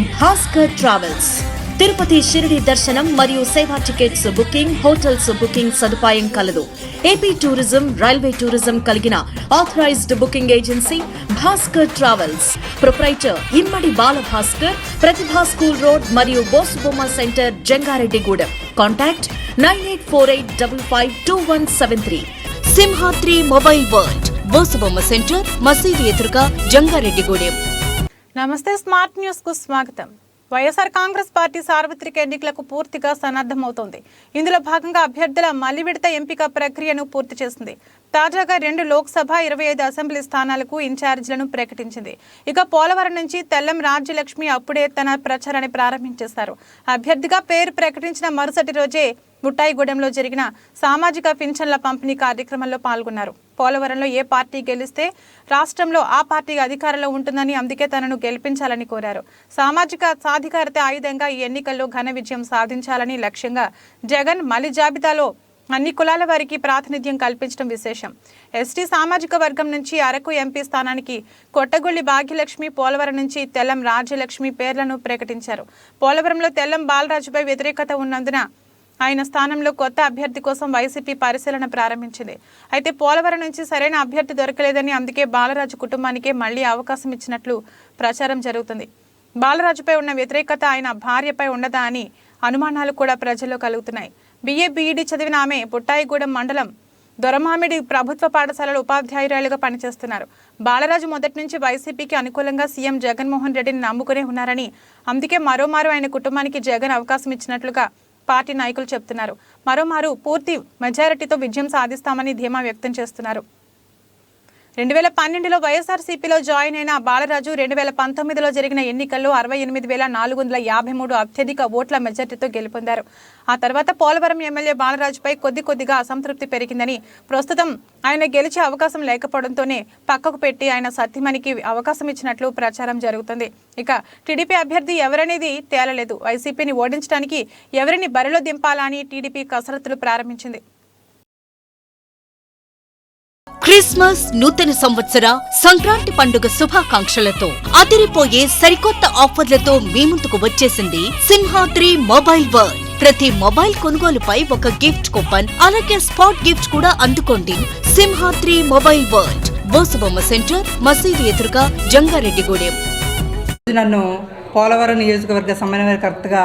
Bhaskar travels. Tirupati Shirdi దర్శనం మరియు సేవా టికెట్స్ బుకింగ్ హోటల్స్ బుకింగ్ సదుపాయం కలదు. ఏపీ టూరిజం రైల్వే టూరిజం కలిగిన authorised booking agency Bhaskar travels. Proprietor Immadi Balabhaskar Pratibha school road మరియు Bosubomma centre Jangareddygudem. Contact nine eight four eight double five two one seven three. Simhadri mobile world Bosubomma centre మసీదు ఎదురుగా జంగారెడ్డిగూడెం. నమస్తే smart న్యూస్కు స్వాగతం. YSR Congress party సార్వత్రిక ఎన్నికలకు పూర్తిగా సన్నద్ధమవుతోంది. ఇందులో భాగంగా అభ్యర్థుల మలి విడత ఎంపిక ప్రక్రియను పూర్తి చేసింది. తాజాగా రెండు లోక్సభ ఇరవై ఐదు అసెంబ్లీ స్థానాలకు ఇన్ఛార్జీలను ప్రకటించింది. ఇక పోలవరం నుంచి తెల్లం రాజ్యలక్ష్మి అప్పుడే తన ప్రచారాన్ని ప్రారంభించేశారు. అభ్యర్థిగా పేరు ప్రకటించిన మరుసటి రోజే బుట్టాయిగూడెంలో జరిగిన సామాజిక పింఛన్ల పంపిణీ కార్యక్రమంలో పాల్గొన్నారు. పోలవరంలో ఏ పార్టీ గెలిస్తే రాష్ట్రంలో ఆ పార్టీ అధికారంలో ఉంటుందని అందుకే తనను గెలిపించాలని కోరారు. సామాజిక సాధికారత ఆయుధంగా ఈ ఎన్నికల్లో ఘన విజయం సాధించాలని లక్ష్యంగా జగన్ మలి జాబితాలో అన్ని కులాల వారికి ప్రాతినిధ్యం కల్పించడం విశేషం. ఎస్టీ సామాజిక వర్గం నుంచి అరకు ఎంపీ స్థానానికి కొట్టగొల్లి భాగ్యలక్ష్మి పోలవరం నుంచి తెల్లం రాజ్యలక్ష్మి పేర్లను ప్రకటించారు. పోలవరంలో తెల్లం బాలరాజుపై వ్యతిరేకత ఉన్నందున ఆయన స్థానంలో కొత్త అభ్యర్థి కోసం వైసీపీ పరిశీలన ప్రారంభించింది. అయితే పోలవరం నుంచి సరైన అభ్యర్థి దొరకలేదని అందుకే బాలరాజు కుటుంబానికే మళ్ళీ అవకాశం ఇచ్చినట్లు ప్రచారం జరుగుతుంది. బాలరాజుపై ఉన్న వ్యతిరేకత ఆయన భార్యపై ఉండదా అని అనుమానాలు కూడా ప్రజల్లో కలుగుతున్నాయి. బిఏ బీఈడీ చదివిన ఆమె బుట్టాయిగూడెం మండలం దొరమామిడి ప్రభుత్వ పాఠశాలలో ఉపాధ్యాయురాలుగా పనిచేస్తున్నారు. బాలరాజు మొదటి నుంచి వైసీపీకి అనుకూలంగా సీఎం జగన్మోహన్ రెడ్డిని నమ్ముకునే ఉన్నారని అందుకే మరోమారు ఆయన కుటుంబానికి జగన్ అవకాశం ఇచ్చినట్లుగా పార్టీ నాయకులు చెబుతున్నారు మరోమారు పూర్తి మెజారిటీతో విజయం సాధిస్తామని ధీమా వ్యక్తం చేస్తున్నారు. రెండు వేల పన్నెండులో వైఎస్ఆర్సీపీలో జాయిన్ అయిన బాలరాజు రెండు వేల పంతొమ్మిదిలో జరిగిన ఎన్నికల్లో అరవై ఎనిమిది వేల నాలుగు వందల యాభై మూడు అత్యధిక ఓట్ల మెజార్టీతో గెలుపొందారు. ఆ తర్వాత పోలవరం ఎమ్మెల్యే బాలరాజుపై కొద్ది కొద్దిగా అసంతృప్తి పెరిగిందని ప్రస్తుతం ఆయన గెలిచే అవకాశం లేకపోవడంతోనే పక్కకు పెట్టి ఆయన సత్యమణికి అవకాశం ఇచ్చినట్లు ప్రచారం జరుగుతుంది. ఇక టీడీపీ అభ్యర్థి ఎవరనేది తేలలేదు. వైసీపీని ఓడించడానికి ఎవరిని బరిలో దింపాలని టీడీపీ కసరత్తులు ప్రారంభించింది. క్రిస్మస్ నూతన సంవత్సర సంక్రాంతి పండుగ శుభాకాంక్షలతో అదిరిపోయే సరికొత్త ఆఫర్లతో మీ ముందుకు వచ్చేసింది సింహాద్రి మొబైల్ వరల్డ్. ప్రతి మొబైల్ కొనుగోలుపై ఒక గిఫ్ట్ కూపన్ అలాగే స్పాట్ గిఫ్ట్ కూడా అందుకోండి Simhadri mobile world. Bosubomma centre మసీదు ఎదురుగా జంగారెడ్డిగూడెం. నన్ను పోలవరం నియోజకవర్గ సమన్వయకర్తగా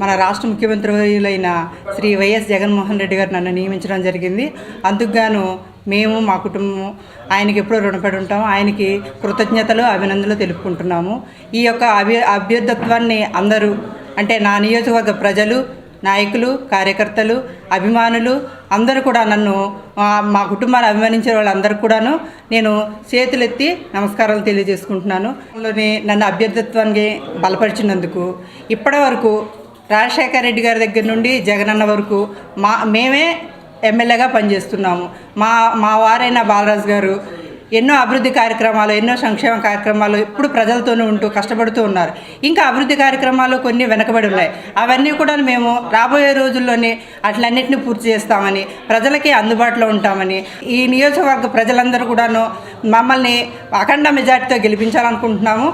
మన రాష్ట్ర ముఖ్యమంత్రి వర్యులైన శ్రీ వైఎస్ జగన్మోహన్ రెడ్డి గారు నన్ను నియమించడం జరిగింది. అందుకుగాను మేము మా కుటుంబం ఆయనకి ఎప్పుడూ రుణపడి ఉంటాం. ఆయనకి కృతజ్ఞతలు అభినందనలు తెలుపుకుంటున్నాము. ఈ యొక్క అభ్య అభ్యర్థత్వాన్ని అందరూ అంటే నా నియోజకవర్గ ప్రజలు నాయకులు కార్యకర్తలు అభిమానులు అందరూ కూడా నన్ను మా కుటుంబాన్ని అభిమానించే వాళ్ళందరూ కూడాను నేను చేతులెత్తి నమస్కారాలు తెలియజేసుకుంటున్నాను. నన్ను అభ్యర్థిత్వానికి బలపరిచినందుకు ఇప్పటి వరకు రాజశేఖర రెడ్డి గారి దగ్గర నుండి జగనన్న వరకు మా మేమే ఎమ్మెల్యేగా పనిచేస్తున్నాము. మా మా వారైన బాలరాజు గారు ఎన్నో అభివృద్ధి కార్యక్రమాలు ఎన్నో సంక్షేమ కార్యక్రమాలు ఎప్పుడు ప్రజలతోనే ఉంటూ కష్టపడుతూ ఉన్నారు. ఇంకా అభివృద్ధి కార్యక్రమాలు కొన్ని వెనకబడి ఉన్నాయి. అవన్నీ కూడా మేము రాబోయే రోజుల్లోనే అట్లన్నింటినీ పూర్తి చేస్తామని ప్రజలకి అందుబాటులో ఉంటామని ఈ నియోజకవర్గ ప్రజలందరూ కూడాను మమ్మల్ని అఖండ మెజార్టీతో గెలిపించాలనుకుంటున్నాము.